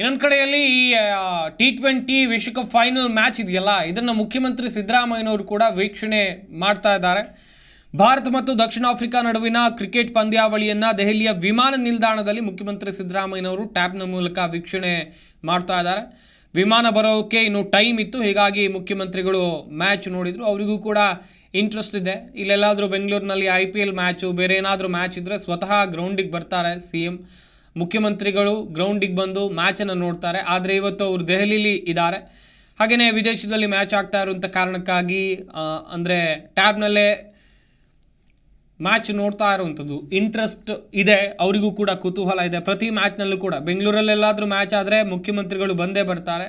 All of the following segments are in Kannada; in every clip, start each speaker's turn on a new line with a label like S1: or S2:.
S1: ಇನ್ನೊಂದು ಕಡೆಯಲ್ಲಿ ಈ ಟಿ ಟ್ವೆಂಟಿ ವಿಶ್ವಕಪ್ ಫೈನಲ್ ಮ್ಯಾಚ್ ಇದೆಯಲ್ಲ, ಇದನ್ನು ಮುಖ್ಯಮಂತ್ರಿ ಸಿದ್ದರಾಮಯ್ಯನವರು ಕೂಡ ವೀಕ್ಷಣೆ ಮಾಡ್ತಾ ಇದ್ದಾರೆ. ಭಾರತ ಮತ್ತು ದಕ್ಷಿಣ ಆಫ್ರಿಕಾ ನಡುವಿನ ಕ್ರಿಕೆಟ್ ಪಂದ್ಯಾವಳಿಯನ್ನು ದೆಹಲಿಯ ವಿಮಾನ ನಿಲ್ದಾಣದಲ್ಲಿ ಮುಖ್ಯಮಂತ್ರಿ ಸಿದ್ದರಾಮಯ್ಯನವರು ಟ್ಯಾಬ್ನ ಮೂಲಕ ವೀಕ್ಷಣೆ ಮಾಡ್ತಾ ಇದ್ದಾರೆ. ವಿಮಾನ ಬರೋಕ್ಕೆ ಇನ್ನು ಟೈಮ್ ಇತ್ತು, ಹೀಗಾಗಿ ಮುಖ್ಯಮಂತ್ರಿಗಳು ಮ್ಯಾಚ್ ನೋಡಿದರು. ಅವರಿಗೂ ಕೂಡ ಇಂಟ್ರೆಸ್ಟ್ ಇದೆ. ಇಲ್ಲೆಲ್ಲಾದರೂ ಬೆಂಗಳೂರಿನಲ್ಲಿ ಐ ಪಿ ಎಲ್ ಮ್ಯಾಚು ಬೇರೆ ಏನಾದರೂ ಮ್ಯಾಚ್ ಇದ್ದರೆ ಸ್ವತಃ ಗ್ರೌಂಡಿಗೆ ಬರ್ತಾರೆ ಸಿ ಎಂ ಮುಖ್ಯಮಂತ್ರಿಗಳು ಗ್ರೌಂಡಿಗೆ ಬಂದು ಮ್ಯಾಚನ್ನು ನೋಡ್ತಾರೆ. ಆದರೆ ಇವತ್ತು ಅವರು ದೆಹಲಿಲಿ ಇದ್ದಾರೆ. ಹಾಗೆಯೇ ವಿದೇಶದಲ್ಲಿ ಮ್ಯಾಚ್ ಆಗ್ತಾ ಇರುವಂಥ ಕಾರಣಕ್ಕಾಗಿ ಅಂದರೆ ಟ್ಯಾಬ್ನಲ್ಲೇ ಮ್ಯಾಚ್ ನೋಡ್ತಾ ಇರುವಂಥದ್ದು. ಇಂಟ್ರೆಸ್ಟ್ ಇದೆ, ಅವರಿಗೂ ಕೂಡ ಕುತೂಹಲ ಇದೆ. ಪ್ರತಿ ಮ್ಯಾಚ್ನಲ್ಲೂ ಕೂಡ. ಬೆಂಗಳೂರಲ್ಲೆಲ್ಲಾದರೂ ಮ್ಯಾಚ್ ಆದರೆ ಮುಖ್ಯಮಂತ್ರಿಗಳು ಬಂದೇ ಬರ್ತಾರೆ.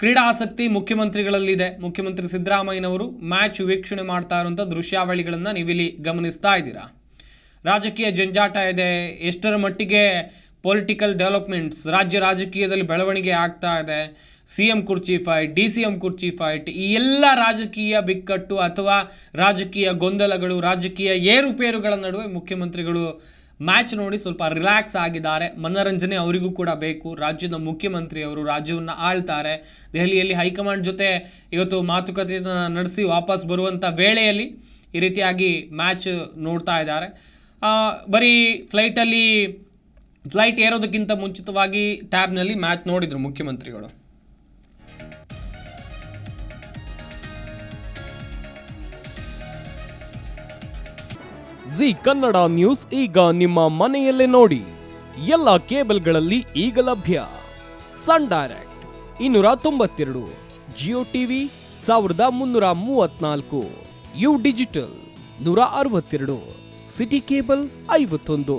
S1: ಕ್ರೀಡಾ ಆಸಕ್ತಿ ಮುಖ್ಯಮಂತ್ರಿಗಳಲ್ಲಿದೆ. ಮುಖ್ಯಮಂತ್ರಿ ಸಿದ್ದರಾಮಯ್ಯನವರು ಮ್ಯಾಚ್ ವೀಕ್ಷಣೆ ಮಾಡ್ತಾ ಇರುವಂಥ ದೃಶ್ಯಾವಳಿಗಳನ್ನು ನೀವಿಲ್ಲಿ ಗಮನಿಸ್ತಾ ಇದ್ದೀರಾ? ರಾಜಕೀಯ ಜಂಜಾಟ ಇದೆ. ಎಷ್ಟರ ಮಟ್ಟಿಗೆ ಪೊಲಿಟಿಕಲ್ ಡೆವಲಪ್ಮೆಂಟ್ಸ್ ರಾಜ್ಯ ರಾಜಕೀಯದಲ್ಲಿ ಬೆಳವಣಿಗೆ ಆಗ್ತಾ ಇದೆ. ಸಿ ಎಂ ಕುರ್ಚಿ ಫೈಟ್ ಡಿ ಸಿ ಎಂ ಕುರ್ಚಿ ಫೈಟ್ ಈ ಎಲ್ಲ ರಾಜಕೀಯ ಬಿಕ್ಕಟ್ಟು ಅಥವಾ ರಾಜಕೀಯ ಗೊಂದಲಗಳು, ರಾಜಕೀಯ ಏರುಪೇರುಗಳ ನಡುವೆ ಮುಖ್ಯಮಂತ್ರಿಗಳು ಮ್ಯಾಚ್ ನೋಡಿ ಸ್ವಲ್ಪ ರಿಲ್ಯಾಕ್ಸ್ ಆಗಿದ್ದಾರೆ. ಮನರಂಜನೆ ಅವರಿಗೂ ಕೂಡ ಬೇಕು. ರಾಜ್ಯದ ಮುಖ್ಯಮಂತ್ರಿಯವರು ರಾಜ್ಯವನ್ನು ಆಳ್ತಾರೆ. ದೆಹಲಿಯಲ್ಲಿ ಹೈಕಮಾಂಡ್ ಜೊತೆ ಇವತ್ತು ಮಾತುಕತೆಯನ್ನು ನಡೆಸಿ ವಾಪಸ್ ಬರುವಂಥ ವೇಳೆಯಲ್ಲಿ ಈ ರೀತಿಯಾಗಿ ಮ್ಯಾಚ್ ನೋಡ್ತಾ ಇದ್ದಾರೆ. ಬರೀ ಫ್ಲೈಟಲ್ಲಿ ಫ್ಲೈಟ್ ಏರೋದಕ್ಕಿಂತ ಮುಂಚಿತವಾಗಿ ಟ್ಯಾಬ್ನಲ್ಲಿ ಮ್ಯಾಚ್ ನೋಡಿದರು ಮುಖ್ಯಮಂತ್ರಿಗಳು.
S2: ಜಿ ಕನ್ನಡ ನ್ಯೂಸ್ ಈಗ ನಿಮ್ಮ ಮನೆಯಲ್ಲೇ ನೋಡಿ. ಎಲ್ಲ ಕೇಬಲ್ಗಳಲ್ಲಿ ಈಗ ಲಭ್ಯ. ಸನ್ ಡೈರೆಕ್ಟ್ ಇನ್ನೂರ ತೊಂಬತ್ತೆರಡು, ಜಿಯೋ ಟಿವಿ ಸಾವಿರದ ಮುನ್ನೂರ ಮೂವತ್ನಾಲ್ಕು, ಯು ಡಿಜಿಟಲ್ ನೂರ ಅರವತ್ತೆರಡು, ಸಿಟಿ ಕೇಬಲ್ ಐವತ್ತೊಂದು.